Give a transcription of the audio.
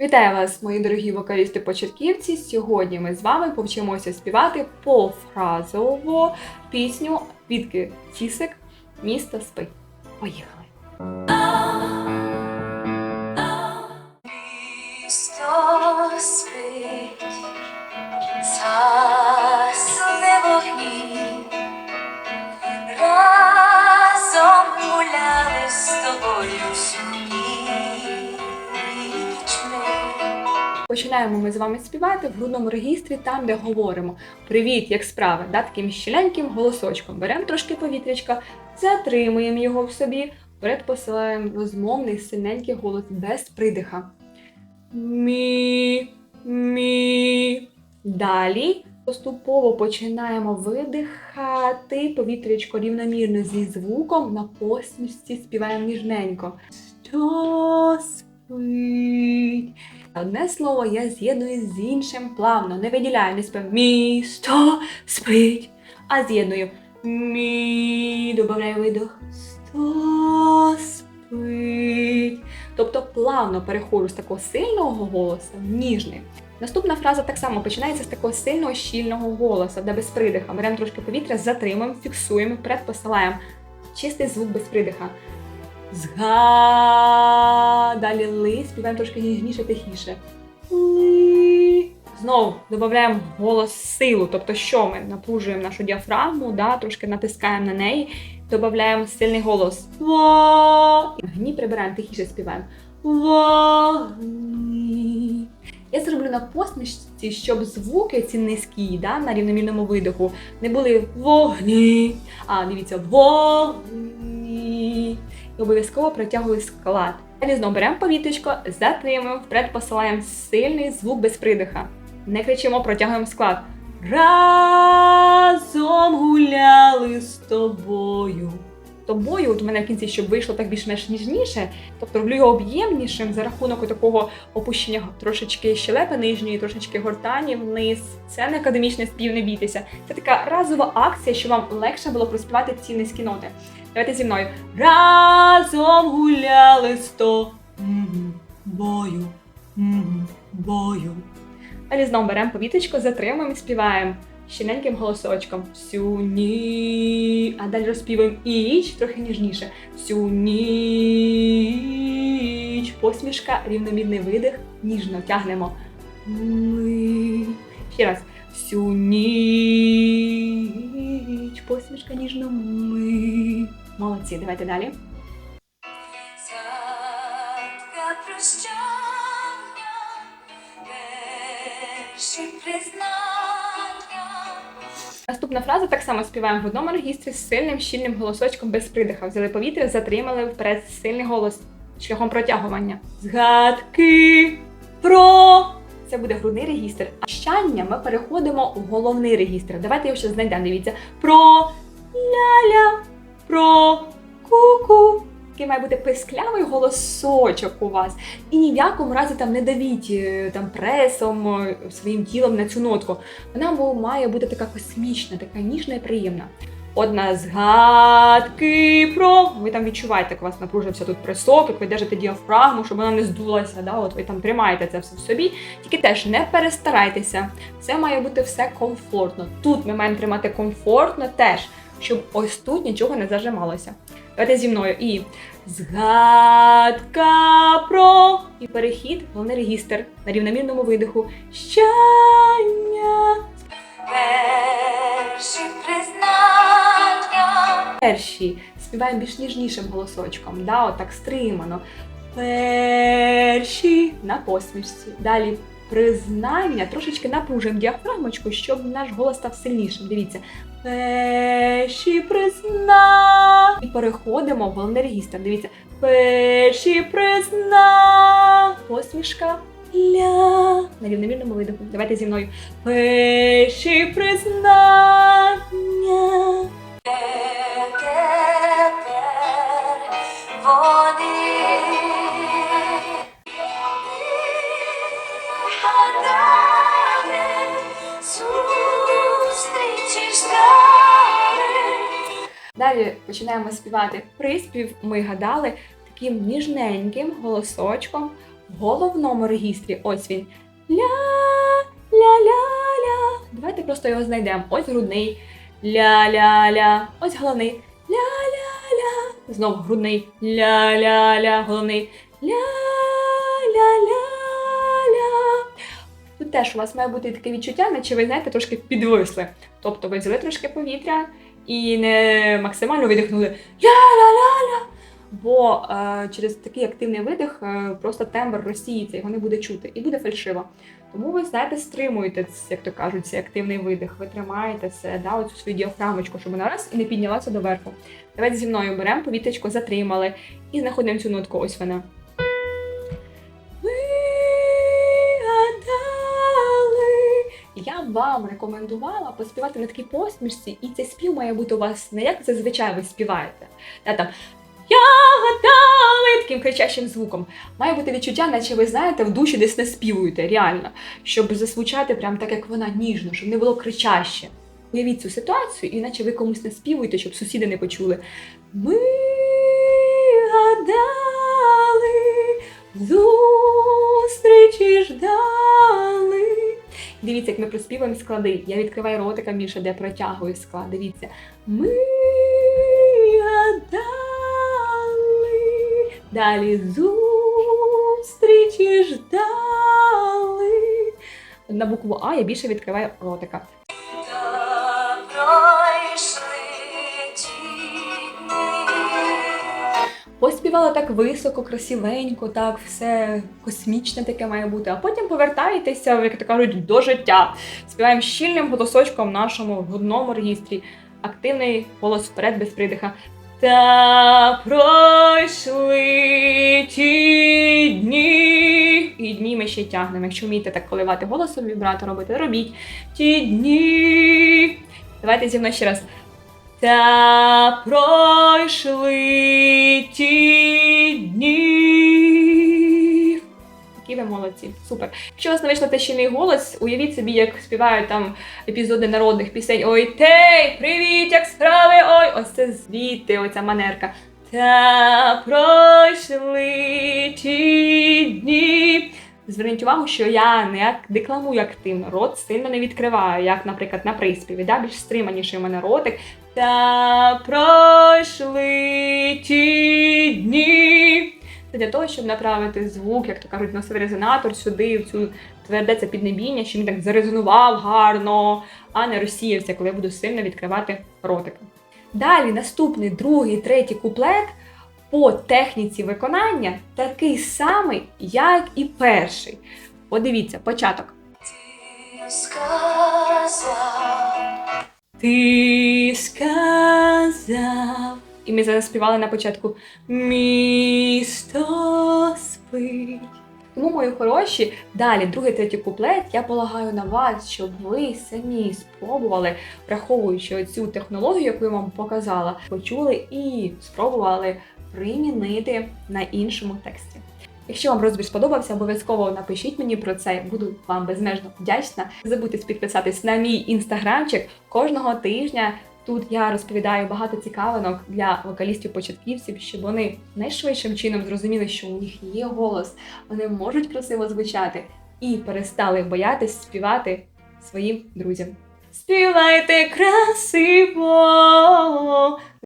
Вітаю вас, мої дорогі вокалісти-початківці. Сьогодні ми з вами повчимося співати пофразово пісню Відки Тісик Місто спи. Поїхали! Починаємо ми з вами співати в грудному регістрі, там, де говоримо Привіт, як справи? Да, таким щеленьким голосочком. Беремо трошки повітрячка, затримуємо його в собі, вперед посилаємо розмовний сильненький голос без придиха. Мі, мі. Далі поступово починаємо видихати повітрячко рівномірно зі звуком на посмішці співаємо ніжненько. Що спить? Одне слово я з'єдную з іншим плавно. Не виділяю, не спів місто спить, а з'єдную мі, додаю видох. Сто спить. Тобто плавно переходжу з такого сильного голосу в ніжний. Наступна фраза так само починається з такого сильного щільного голосу, де без придиха. Беремо трошки повітря, затримуємо, фіксуємо, вперед посилаємо. Чистий звук без придиха. Зга. Ли, співаємо трошки ніжніше, тихіше. Ли. Знову додаємо голос силу. Тобто, що ми напружуємо нашу діафрагму, да, трошки натискаємо на неї, додаємо сильний голос. Гні прибираємо, тихіше співаємо. Вогні. Я зроблю на посмішці, щоб звуки ці низькі, да, на рівномірному видиху, не були вогні. А дивіться, вогні. І обов'язково протягую склад. Далі знову беремо повітрячко, затримуємо, вперед посилаємо сильний звук без придиха. Не кричимо, протягуємо склад. Разом гуляли з тобою. Тобою, от у мене в кінці, щоб вийшло так більш-менш ніжніше, тобто роблю його об'ємнішим за рахунок такого опущення трошечки щелепи нижньої, трошечки гортані вниз. Це не академічний спів, не бійтеся. Це така разова акція, щоб вам легше було проспівати ці низькі ноти. Давайте зі мною. Разом гуляли з тобою. Бою. Далі знову беремо повіточку, затримуємо і співаємо щененьким голосочком. Всю ніч. А далі розпіваємо іч трохи ніжніше. Всю ніч. Посмішка, рівномірний видих, ніжно тягнемо. Ми. Ще раз. Всю ніч. Посмішка ніжно ми. Молодці, давайте далі. Згадка прощання, перші признання. Наступна фраза так само співаємо в одному регістрі з сильним щільним голосочком без придиха. Взяли повітря, затримали вперед сильний голос шляхом протягування. Згадки про це буде грудний регістр. А щання ми переходимо в головний регістр. Давайте його ще знайдемо. Дивіться. Про ля-ля, про ку-ку. Такий має бути писклявий голосочок у вас. І ні в якому разі там не давіть е, там пресом е, своїм тілом на цю нотку. Вона має бути така космічна, така ніжна і приємна. Одна згадки про. Ви там відчуваєте, як у вас напружився тут пресок, як ви держите діафрагму, щоб вона не здулася. Да? От ви там тримаєте це все в собі. Тільки теж не перестарайтеся. Це має бути все комфортно. Тут ми маємо тримати комфортно теж, щоб ось тут нічого не зажималося. Давайте зі мною. І згадка про. І перехід, головний регістр на рівномірному видиху. Щання. Перші признання. Перші співаємо більш ніжнішим голосочком, да, отак стримано. Перші на посмішці. Далі признання, трошечки напружуємо діафрагмочку, щоб наш голос став сильнішим. Дивіться. Перші призна. І переходимо в головний. Дивіться. Перші призна. Посмішка. Ля. На рівномірному видиху. Давайте зі мною. Перші признання. Тепер вони Далі починаємо співати приспів. Ми гадали таким ніжненьким голосочком. В головному регістрі ось він. Ля-ля-ля-ля. Давайте просто його знайдемо. Ось грудний. Ля-ля-ля. Ось головний. Ля-ля-ля. Знову грудний. Ля-ля-ля. Головний. Ля-ля-ля-ля. Тут теж у вас має бути таке відчуття, наче ви знаєте, трошки підвисли. Тобто ви взяли трошки повітря і не максимально видихнули ля-ля-ля-ля. Бо е, через такий активний видих е, просто тембр розсіється, його не буде чути, і буде фальшиво. Тому ви знаєте, стримуєте, як то кажуть, цей активний видих. Ви тримаєте це, да, оцю свою діафрамочку, щоб вона раз і не піднялася доверху. Давайте зі мною беремо повітрячко, затримали і знаходимо цю нотку. Ось вона. Вам рекомендувала поспівати на такій посмішці, і цей спів має бути у вас не як зазвичай ви співаєте. Да, там я гадали таким кричащим звуком. Має бути відчуття, наче ви знаєте, в душі десь не співуєте, реально, щоб зазвучати прям так, як вона ніжно, щоб не було кричаще. Уявіть цю ситуацію, і наче ви комусь не співуєте, щоб сусіди не почули. Ми гадали, зустрічі ждали. Дивіться, як ми проспівуємо склади. Я відкриваю ротика Міша, де протягую склад. Дивіться. Ми гадали. Далі зустрічі ждали. На букву А я більше відкриваю ротика. Поспівала так високо, красивенько, так все космічне таке має бути. А потім повертаєтеся, як то кажуть, до життя. Співаємо щільним голосочком в нашому грудному регістрі. Активний голос вперед без придиха. Та пройшли ті дні. І дні ми ще тягнемо. Якщо вмієте так коливати голосом, вібрато робити, робіть. Ті дні. Давайте зі мною ще раз. Та пройшли ті дні. Які ви молодці, супер. Якщо вас не вийшло те голос, уявіть собі, як співають там епізоди народних пісень. Ой, тей, привіт, як справи! Ой, ось це звідти, оця манерка. Та пройшли ті дні. Зверніть увагу, що я не декламую активно, рот сильно не відкриваю, як, наприклад, на приспіві, да? більш стриманіший у мене ротик. Та пройшли ті дні. Це для того, щоб направити звук, як то кажуть, носовий резонатор сюди, в цю тверде це піднебіння, щоб він так зарезонував гарно, а не розсіявся, коли я буду сильно відкривати ротик. Далі наступний, другий, третій куплет по техніці виконання такий самий, як і перший. Подивіться, початок. Ти сказав, Ти сказав. І ми зараз співали на початку Місто спить. Тому, мої хороші, далі другий, третій куплет. Я полагаю на вас, щоб ви самі спробували, враховуючи цю технологію, яку я вам показала, почули і спробували примінити на іншому тексті. Якщо вам розбір сподобався, обов'язково напишіть мені про це. Буду вам безмежно вдячна. Не забудьте підписатись на мій інстаграмчик кожного тижня. Тут я розповідаю багато цікавинок для вокалістів-початківців, щоб вони найшвидшим чином зрозуміли, що у них є голос, вони можуть красиво звучати і перестали боятись співати своїм друзям. Співайте красиво,